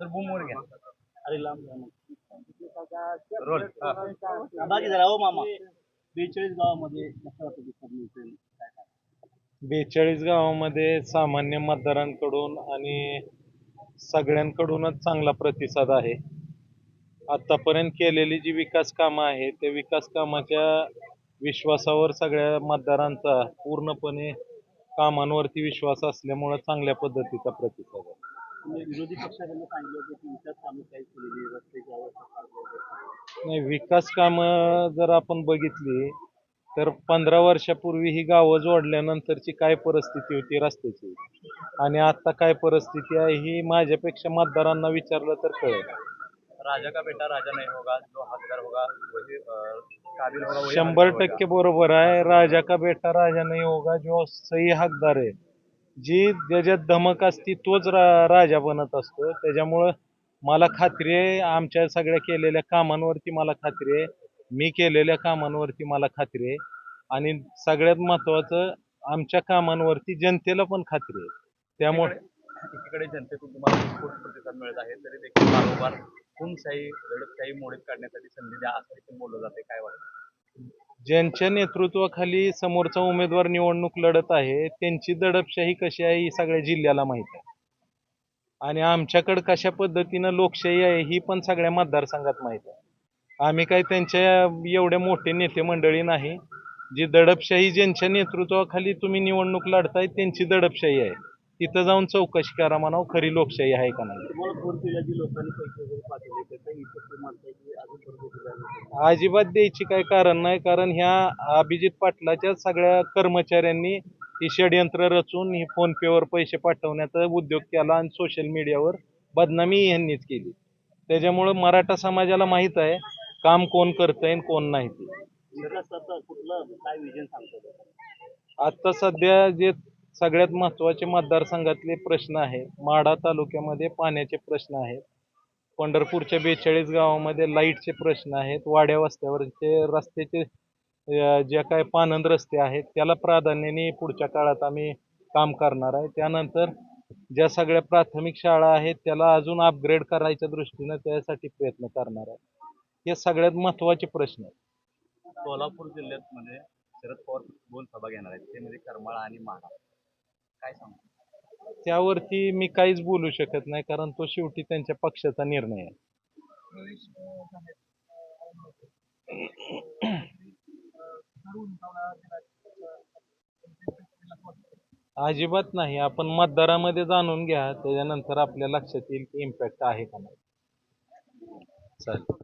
तर बूमवर घ्या. अरे लांब रोल हा. बाकी जरा हो मामा. बेचाळीस गावामध्ये कसा प्रतिसाद मिळतो काय सांगाल? बेचाळीस गावामध्ये सामान्य मतदारांकडून आणि सगळ्यांकडूनच चांगला प्रतिसाद आहे. आतापर्यंत केलेली जी विकास कामं आहेत त्या विकास कामाच्या विश्वासावर सगळ्या मतदारांचा पूर्णपणे कामांवरती विश्वास असल्यामुळे चांगल्या पद्धतीचा प्रतिसाद आहे. म्हणजे विरोधी पक्षाकडनं सांगितलं होतं की विकास कामं काही केलेली रस्त्याची अवस्था फार बेकार आहे. नाही विकास कामं जर आपण बघितली तर पंधरा वर्षापूर्वी ही गावं जोडल्यानंतरची काय परिस्थिती होती रस्त्याची? आणि आता काय परिस्थिती आहे ही माझ्यापेक्षा मतदारांना विचारलं तर कळेल. राजा का बेटा राजा नहीं होगा जो हकदार होगा वही काबिल होगा वही शंभर हकदार टक्के बरोबर आहे. राजा का बेटा राजा नाही होगा जो सही हकदार आहे. जी ज्याच्यात धमक असती तोच रा राजा बनत असतो. त्याच्यामुळं मला खात्री आहे आमच्या सगळ्या केलेल्या कामांवरती मला खात्री आहे. मी केलेल्या कामांवरती मला खात्री आहे. आणि सगळ्यात महत्वाचं आमच्या कामांवरती जनतेला पण खात्री आहे. त्यामुळे एकीकडे जनतेतून तुम्हाला भरपूर प्रतिसाद मिळत आहे तरी देखील कारोबार हुकुमशाही दडपशाही मोडीत काढण्यासाठी संधी द्या असं देखील बोललं जाते काय वाटतं? ज्यांच्या नेतृत्वाखाली समोरचा उमेदवार निवडणूक लढत आहे त्यांची दडपशाही कशी आहे ही सगळ्या जिल्ह्याला माहीत आहे. आणि आमच्याकडे कशा पद्धतीनं लोकशाही आहे ही पण सगळ्या मतदारसंघात माहीत आहे. आम्ही काही त्यांच्या एवढे मोठे नेते मंडळी नाही जी दडपशाही ज्यांच्या नेतृत्वाखाली तुम्ही निवडणूक लढताय त्यांची दडपशाही आहे. तिथं जाऊन चौकशी करा म्हणावं खरी लोकशाही आहे का नाही? अजिबात द्यायची काही कारण नाही कारण ह्या अभिजित पाटलाच्या सगळ्या कर्मचाऱ्यांनी ही षडयंत्र रचून ही फोन पेवर पैसे पाठवण्याचा उद्योग केला आणि सोशल मीडियावर बदनामी यांनीच केली. त्याच्यामुळं मराठा समाजाला माहीत आहे काम कोण करतंय आणि कोण नाही ते. आता सध्या जे सगळ्यात महत्त्वाचे मतदारसंघातले प्रश्न आहेत. माढा तालुक्यामध्ये पाण्याचे प्रश्न आहेत. पंढरपूरच्या बेचाळीस गावामध्ये लाईटचे प्रश्न आहेत. वाड्या वस्त्यावरचे रस्त्याचे ज्या काय पानंद रस्ते आहेत त्याला प्राधान्याने पुढच्या काळात आम्ही काम करणार आहे. त्यानंतर ज्या सगळ्या प्राथमिक शाळा आहेत त्याला अजून अपग्रेड करायच्या दृष्टीनं त्यासाठी प्रयत्न करणार आहे. हे सगळ्यात महत्त्वाचे प्रश्न आहेत. सोलापूर जिल्ह्यात मध्ये शरद पवार दोन सभा घेणार आहेत. ते म्हणजे करमाळा आणि माढा. काय सांगू? त्यावरती मी काहीच बोलू शकत नाही कारण तो शेवटी त्यांच्या पक्षाचा निर्णय आहे. अजिबात नाही. आपण मतदारामध्ये जाणून घ्या त्याच्यानंतर आपल्या लक्षात येईल की इम्पॅक्ट आहे का नाही. चालेल.